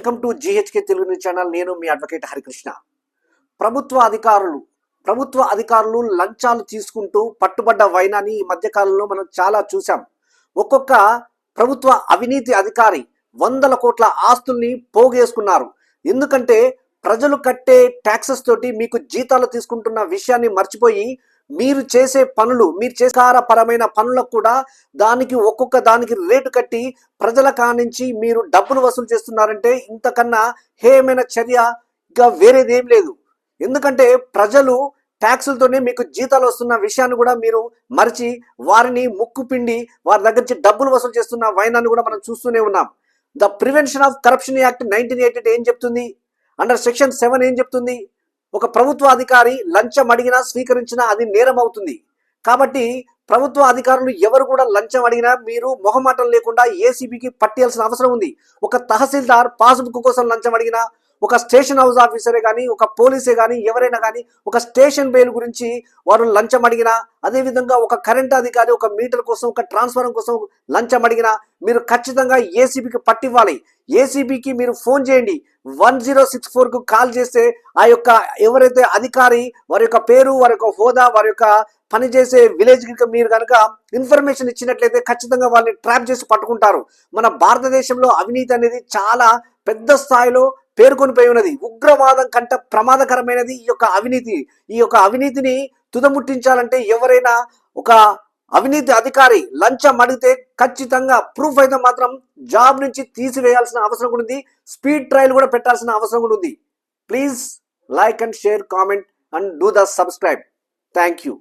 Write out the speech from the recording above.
Welcome to GHK Telugu news channel. నేను మీ advocate Harikrishna. ప్రభుత్వ అధికారులు ప్రభుత్వ అధికారులు లంచాలు తీసుకుంటూ పట్టుబడ్డ వైనాన్ని ఈ మధ్యకాలంలో మనం చాలా చూసాం ఒక్కొక్క ప్రభుత్వ అవినీతి అధికారి వందల కోట్ల ఆస్తుల్ని పోగేసుకున్నారు. ఎందుకంటే ప్రజలు కట్టే ట్యాక్సెస్ తోటి మీకు జీతాలు తీసుకుంటున్న విషయాన్ని మర్చిపోయి మీరు చేసే పనులు మీరు చేసార పరమైన పనులకు కూడా దానికి ఒక్కొక్క దానికి రేటు కట్టి ప్రజల కానించి మీరు డబ్బులు వసూలు చేస్తున్నారంటే ఇంతకన్నా హేయమైన చర్య ఇంకా వేరేది ఏం లేదు. ఎందుకంటే ప్రజలు ట్యాక్సులతోనే మీకు జీతాలు వస్తున్న విషయాన్ని కూడా మీరు మరిచి వారిని ముక్కు పిండి వారి దగ్గర నుంచి డబ్బులు వసూలు చేస్తున్న వైనాన్ని కూడా మనం చూస్తూనే ఉన్నాం. The prevention of corruption act nineteen eighty ఏం చెప్తుంది? అండర్ సెక్షన్ సెవెన్ ఏం చెప్తుంది? ఒక ప్రభుత్వ అధికారి లంచం అడిగినా స్వీకరించినా అది నేరం అవుతుంది కాబట్టి ప్రభుత్వ అధికారులు ఎవరు కూడా లంచం అడిగినా మీరు మొహమాటం లేకుండా ఏసీబీకి పట్టేయాల్సిన అవసరం ఉంది. ఒక తహసీల్దార్ పాస్బుక్ కోసం లంచం అడిగినా ఒక స్టేషన్ హౌస్ ఆఫీసరే కానీ ఒక పోలీసే కానీ ఎవరైనా కానీ ఒక స్టేషన్ బెయిల్ గురించి వారు లంచం అడిగినా అదేవిధంగా ఒక కరెంట్ అధికారి ఒక మీటర్ కోసం ఒక ట్రాన్స్ఫారం కోసం లంచం అడిగినా మీరు ఖచ్చితంగా ఏసీబీకి పట్టివ్వాలి. ఏసీబీకి మీరు ఫోన్ చేయండి. వన్ జీరో సిక్స్ ఫోర్కు కాల్ చేస్తే ఆ యొక్క ఎవరైతే అధికారి వారి యొక్క పేరు వారి యొక్క హోదా వారి యొక్క పనిచేసే విలేజ్ మీరు కనుక ఇన్ఫర్మేషన్ ఇచ్చినట్లయితే ఖచ్చితంగా వాళ్ళని ట్రాప్ చేసి పట్టుకుంటారు. మన భారతదేశంలో అవినీతి అనేది చాలా పెద్ద స్థాయిలో పేర్కొనిపోయి ఉన్నది. ఉగ్రవాదం కంటే ప్రమాదకరమైనది ఈ యొక్క అవినీతి. ఈ యొక్క అవినీతిని తుదముట్టించాలంటే ఎవరైనా ఒక అవినీతి అధికారి లంచం అడిగితే ఖచ్చితంగా ప్రూఫ్ అయితే మాత్రం జాబ్ నుంచి తీసివేయాల్సిన అవసరం కూడా ఉంది. స్పీడ్ ట్రయల్ కూడా పెట్టాల్సిన అవసరం కూడా ఉంది. Please like and share comment and do the subscribe. Thank you.